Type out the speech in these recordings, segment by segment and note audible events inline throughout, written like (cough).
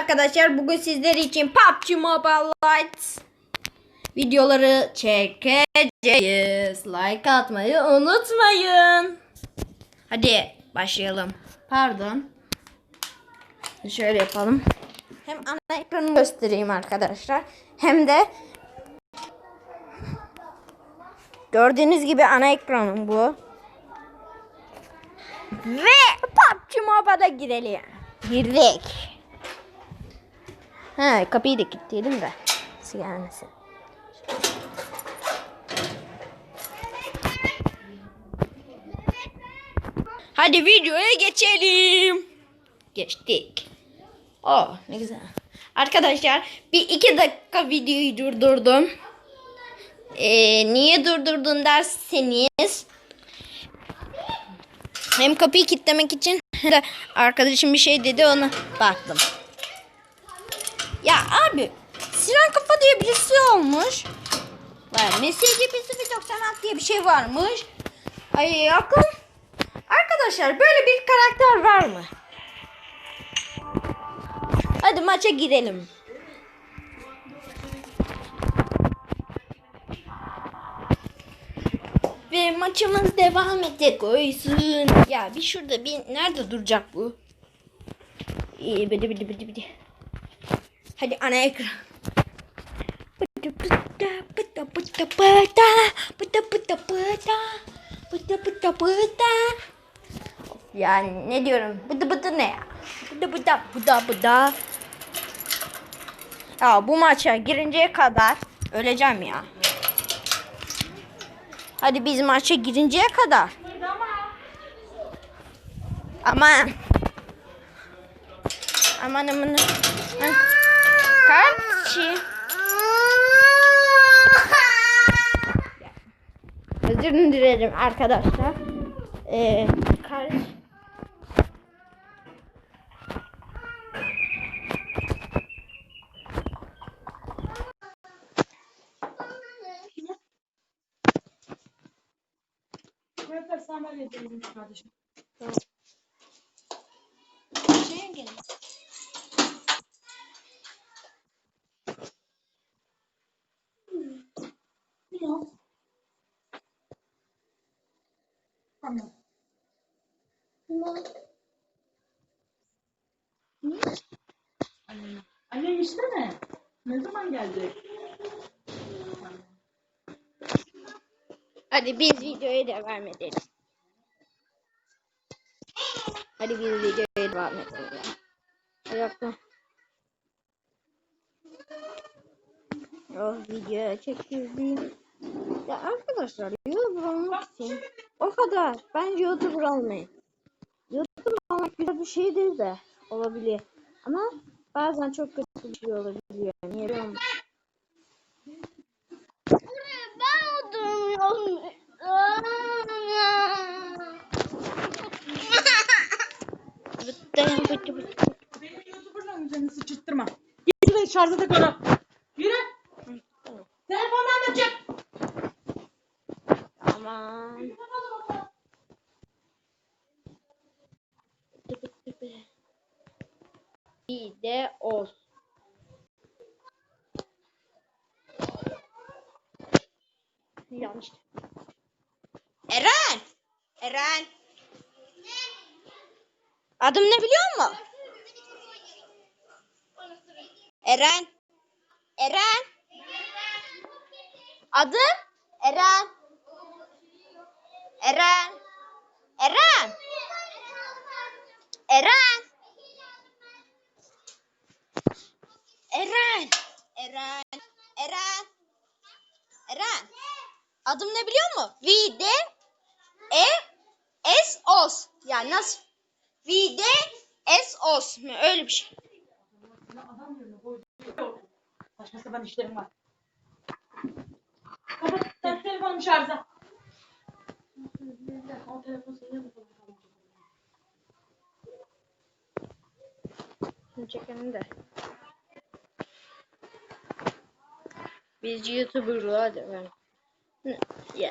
Arkadaşlar bugün sizler için PUBG Mobile Lite videoları çekeceğiz. Like atmayı unutmayın. Hadi başlayalım. Pardon. Şöyle yapalım. Hem ana ekranı göstereyim arkadaşlar. Hem de gördüğünüz gibi ana ekranım bu. Ve PUBG Mobile'a girelim. Girdik. Ha kapıyı da kilitleyelim de. Nasıl gelmesin. Hadi videoya geçelim. Geçtik. Oh ne güzel. Arkadaşlar bir iki dakika videoyu durdurdum. Ee, niye durdurdun derseniz hem kapıyı kilitlemek için arkadaşım bir şey dedi ona baktım. Ya abi Sinan Kafa diye birisi olmuş. Var. MSCP-096 diye bir şey varmış. Ay aklım. Arkadaşlar böyle bir karakter var mı? Hadi maça girelim. Ve maçımız devam edecek oysun. Ya bir şurada bir nerede duracak bu? İyi bidi bidi bidi bidi. Hadi ana ekran. Ya ne diyorum? Bıdı bıdı ne ya? Bıdı bıda bıda bıda. Ya bu maça girinceye kadar öleceğim ya. Hadi biz maça girinceye kadar. Aman. Aman aman. aman. Kardeşi. Özür dilerim arkadaşlar. Ee, kardeş. Kardeşim. Tamam. Şeye gelin. Hadi biz videoya devam edelim. Hadi biz videoya devam edelim. ya. Hadi bakalım. Oh video çekildi. Ya arkadaşlar YouTuber olmak için o kadar. Bence YouTuber olmayın. YouTuber olmak güzel bir şey değil de olabilir. Ama bazen çok kötü bir şey olabiliyor. Niye biliyor musun? Ben oturuyorum. Benim YouTuber'la üzerine sıçırttırma. Onu. Yürü. Telefondan da çık. Aman. Bir de olsun. Yanlış. Eren! Eren! Adım ne biliyor musun? Eren! Eren! Adım Eren. Eren. Eren. Eren. Eren. Eren. Eren. Eren. Adım ne biliyor musun? V D E S Os. Yani nasıl? V D S Os. Öyle bir şey. Adam yerine koydu. Yok. Sapan işlerim var. Kapat. Tak telefonumu şarja. O telefon senin mi? Çekelim de. Biz YouTuber'lığa devam. Ya.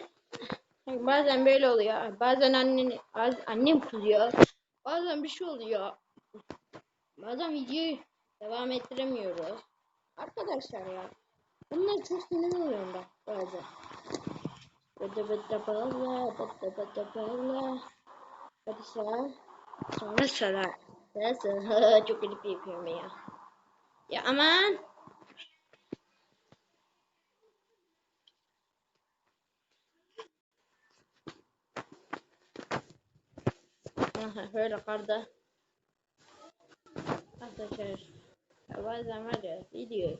Bazen böyle oluyor. Bazen annen, baz- annem kızıyor. Bazen bir şey oluyor. Bazen videoyu Devam ettiremiyoruz. Arkadaşlar ya. Bunlar çok sinir oluyorum ben bazen. Bıdı bıdı bıdı bıdı bıdı bıdı. Hadi sıra. Sonra sıra. Nasıl? (laughs) Çok garip yapıyorum ya. Ya aman. Aha böyle karda. Arkadaşlar. Ya bazen var ya video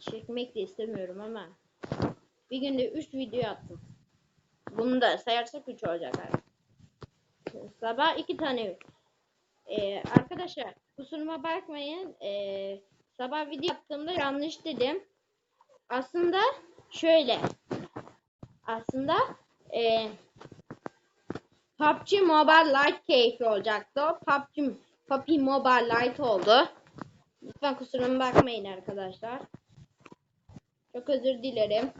çekmek de istemiyorum ama bir günde 3 video attım. Bunu da sayarsak 3 olacak abi. Sabah 2 tane. Ee, arkadaşlar kusuruma bakmayın. Ee, sabah video yaptığımda yanlış dedim. Aslında şöyle. Aslında ee, PUBG Mobile Lite keyfi olacaktı. PUBG, PUBG Mobile Lite oldu. Lütfen kusuruma bakmayın arkadaşlar. Çok özür dilerim.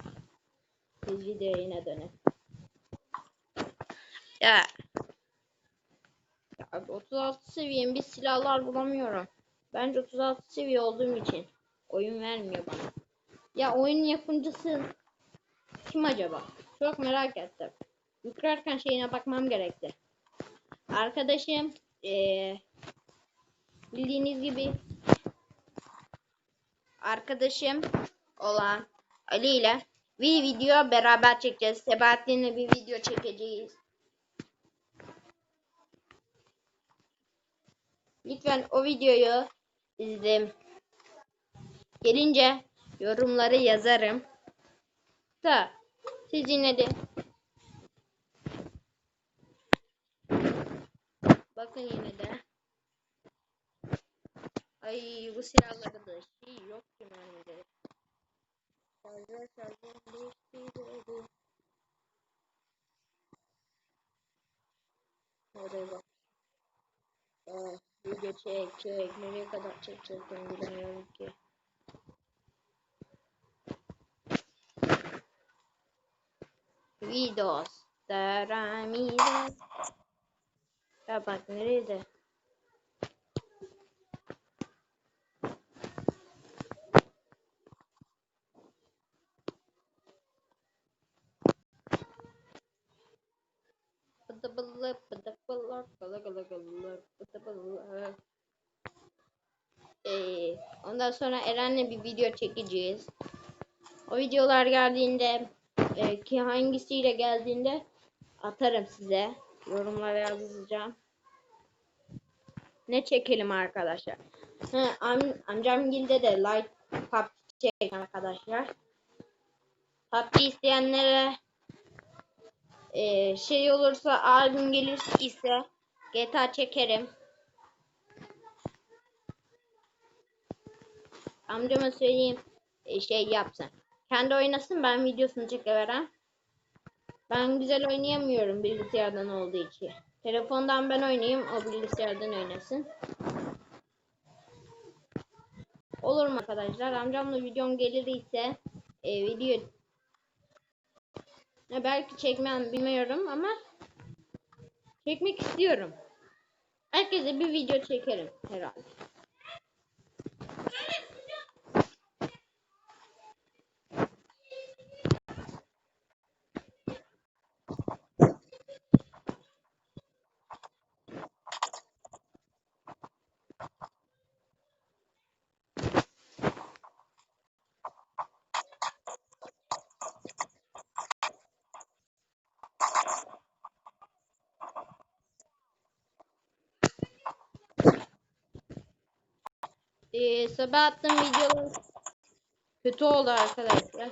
Biz videoya yine dönelim. Ya. ya abi 36 seviyem bir silahlar bulamıyorum. Bence 36 seviye olduğum için oyun vermiyor bana. Ya oyun yapımcısı kim acaba? Çok merak ettim. Yüklerken şeyine bakmam gerekti. Arkadaşım eee bildiğiniz gibi arkadaşım olan Ali ile bir video beraber çekeceğiz. Sebahattin'le bir video çekeceğiz. Lütfen o videoyu izleyin. Gelince yorumları yazarım. Da siz yine de bakın yine de Ay bu silahlarda da şey yok ki bende. Fazla fazla değiştirdi. Oraya bak. Aa, video çek çek. Nereye kadar çekeceğiz ben bilemiyorum ki. Videos. Daramides. Ya bak nerede? Bıdı bılı bıdı bılı. Ee, ondan sonra Eren'le bir video çekeceğiz. O videolar geldiğinde e, ki hangisiyle geldiğinde atarım size. Yorumlara yazacağım. Ne çekelim arkadaşlar? Ha, am, amcam gilde de like PUBG çek arkadaşlar. PUBG isteyenlere e, şey olursa albüm gelirse ise GTA çekerim. Amcama söyleyeyim e, şey yapsın. Kendi oynasın ben videosunu çekiverem. Ben güzel oynayamıyorum bilgisayardan olduğu için. Telefondan ben oynayayım o bilgisayardan oynasın. Olur mu arkadaşlar? Amcamla videom gelir ise e, video belki çekmem bilmiyorum ama çekmek istiyorum. Herkese bir video çekerim herhalde. Ee, sabah attığım videolar kötü oldu arkadaşlar.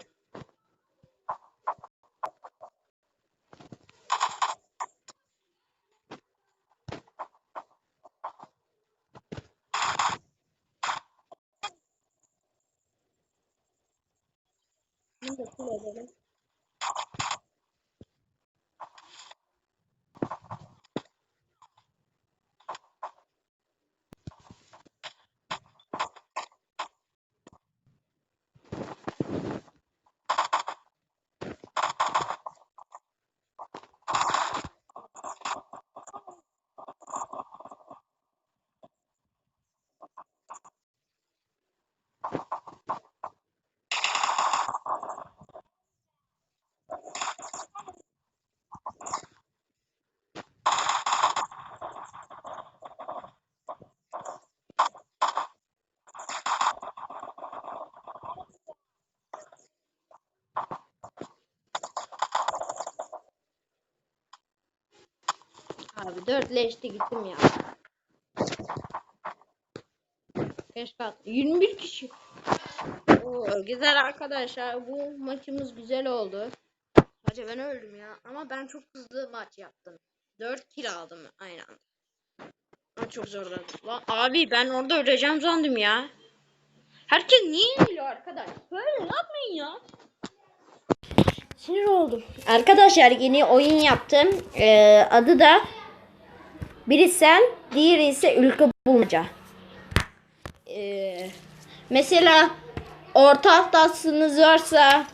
Bunu da edelim. Abi. Dörtleşti gittim ya. Keşke at- 21 kişi. Oo, güzel arkadaşlar. Bu maçımız güzel oldu. Sadece ben öldüm ya. Ama ben çok hızlı maç yaptım. 4 kill aldım aynı anda. Ama çok zorladı. Lan abi ben orada öleceğim sandım ya. Herkes niye ölüyor arkadaş? Böyle yapmayın ya. Sinir oldum. Arkadaşlar yeni oyun yaptım. Ee, adı da biri sen, diğeri ise ülke bulmaca. Ee, mesela orta haftasınız varsa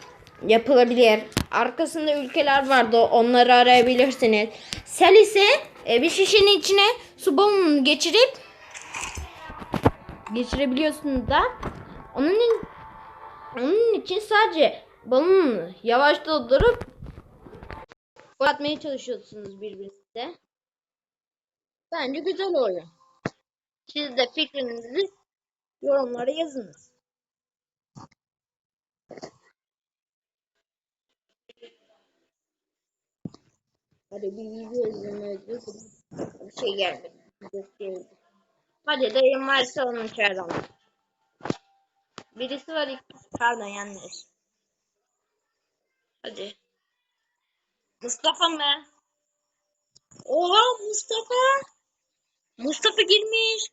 yapılabilir. Arkasında ülkeler vardı. Onları arayabilirsiniz. Sel ise e, bir şişenin içine su balonunu geçirip geçirebiliyorsunuz da. Onun onun için sadece balonu yavaş doldurup atmaya çalışıyorsunuz birbirinize. Bence güzel oyun. Siz de fikrinizi yorumlara yazınız. Hadi bir video izlemeye Bir şey geldi. Hadi dayım varsa onu çağıralım. Birisi var ikisi pardon yanlış. Hadi. Mustafa mı? Oha Mustafa. Mustafa girmiş.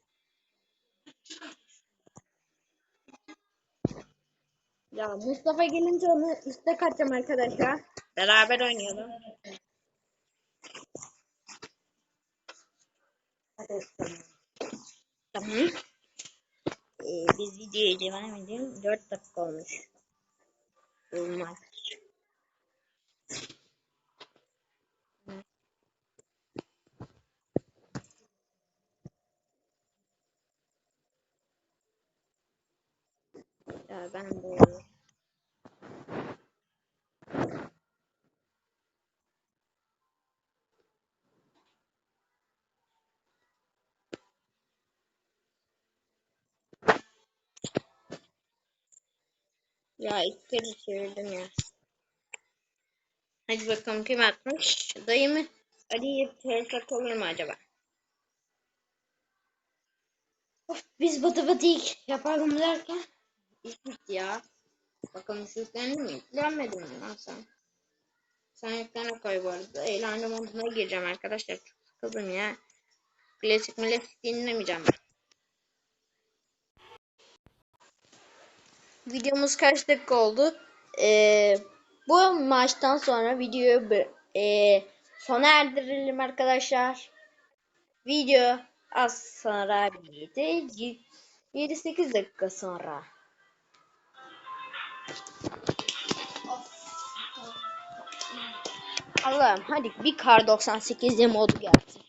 Ya Mustafa gelince onu üste kaçacağım arkadaşlar. Beraber oynayalım. Tamam. Ee, biz videoya devam edelim. 4 dakika olmuş. Olmaz. Ben de Ya ilk kere çevirdim ya. Hadi bakalım kim atmış? Dayı mı? Ali'ye tezgah olur mu acaba? Of, biz batı batık yapalım derken bitti ya. Bakalım şu yüklendi mi? Yüklenmedi mi lan sen? Sen yüklene koy bu arada. Eğlence moduna gireceğim arkadaşlar. Çok sıkıldım ya. Klasik klasik dinlemeyeceğim ben. Videomuz kaç dakika oldu? Ee, bu maçtan sonra videoyu ee, sona erdirelim arkadaşlar. Video az sonra bitti. 7-8 dakika sonra. Allah'ım hadi bir kar 98 modu gelsin.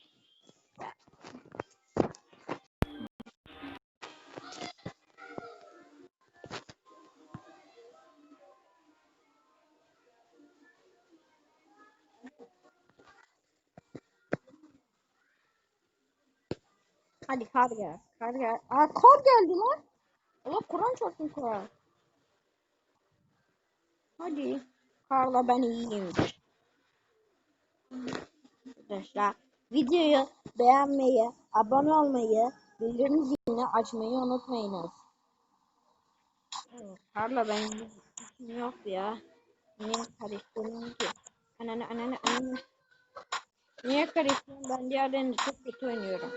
Hadi kar gel. Kar gel. Aa kar geldi lan. Allah Kur'an çarpsın kar. Hadi. Karla ben iyiyim. Arkadaşlar videoyu beğenmeyi, abone olmayı, bildirim zilini açmayı unutmayınız. Karla ben işim yok ya. Niye karıştırdın ki? Ananı ananı ananı. Niye karıştırdın? Ben diğerlerini çok kötü oynuyorum.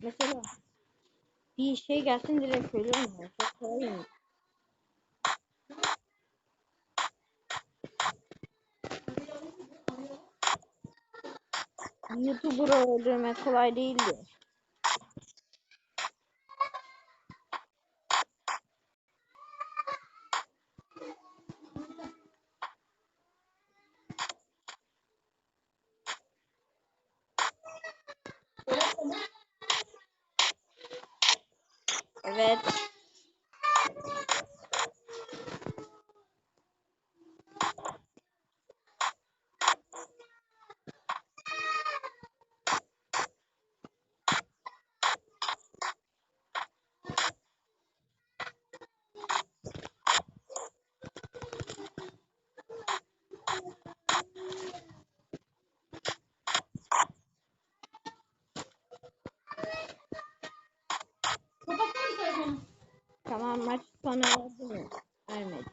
Mesela bir şey gelsin direkt söylüyorum ya. Çok kolay mı? YouTuber'ı öldürmek kolay değildi. Evet. Tamam maç sona erdi mi? Ermedi.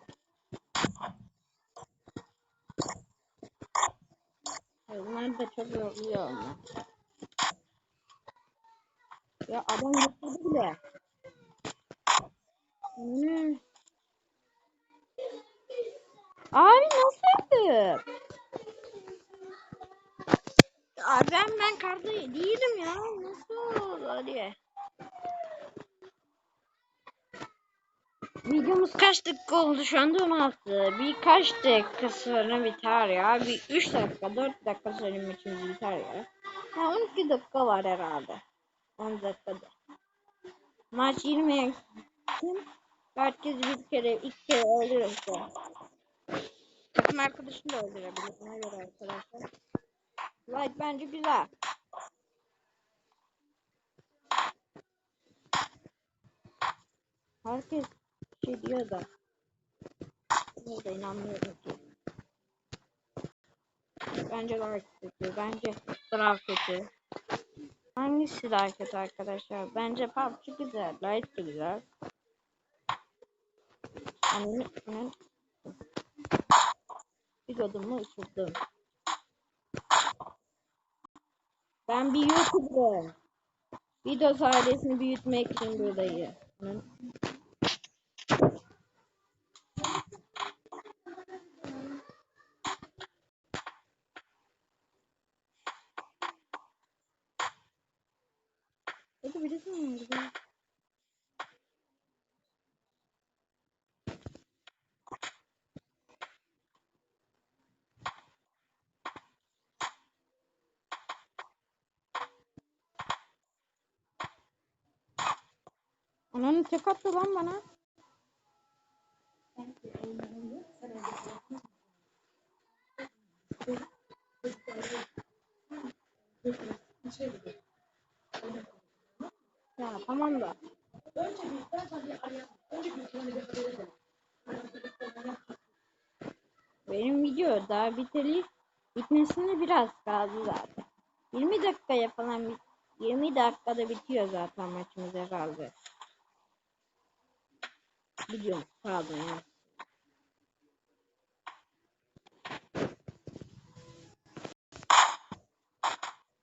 Bunlar da çok yoruluyor ama. Ya adam yapmadı bile. Hmm. Abi nasıl yaptı? Abi ben, ben karda değilim ya. Nasıl oldu diye. Videomuz kaç dakika oldu şu anda 16. Birkaç dakika sonra biter ya. Bir 3 dakika 4 dakika sonra maçımız biter ya. Ya 12 dakika var herhalde. 10 dakikada. Maç 20'ye gitsin. Herkes bir kere iki kere öldürürse. Takım arkadaşını da öldürebilir. Ona göre arkadaşlar. Like bence güzel. Herkes şey diyor da. Ben de inanmıyorum ki. Bence like kötü. Bence Brawl kötü. Hangisi daha kötü arkadaşlar? Bence PUBG güzel. Light de güzel. Anne, anne. Bir adımı ısırdım. Ben bir YouTuber'ım. Video ailesini büyütmek için buradayım. Hadi birisi mi vurdu? Ananı tek attı lan bana. Ya tamam da. Benim video daha biteli bitmesine biraz kaldı zaten. 20 dakikaya falan bit 20 dakikada bitiyor zaten maçımız herhalde. Biliyorum pardon ya.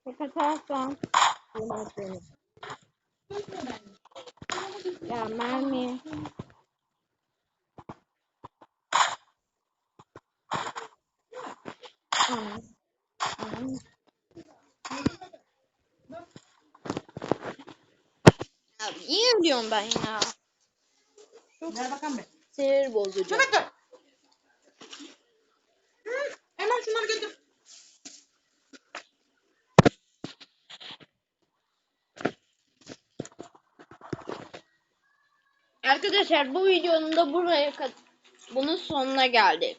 Tek atarsam bu maç. Ya mermi. Anam. Anam. Ya niye ölüyorum ben ya? Ver bakalım be. Sinir bozucu. Şöbek dur. Arkadaşlar bu videonun da buraya kad- bunun sonuna geldik.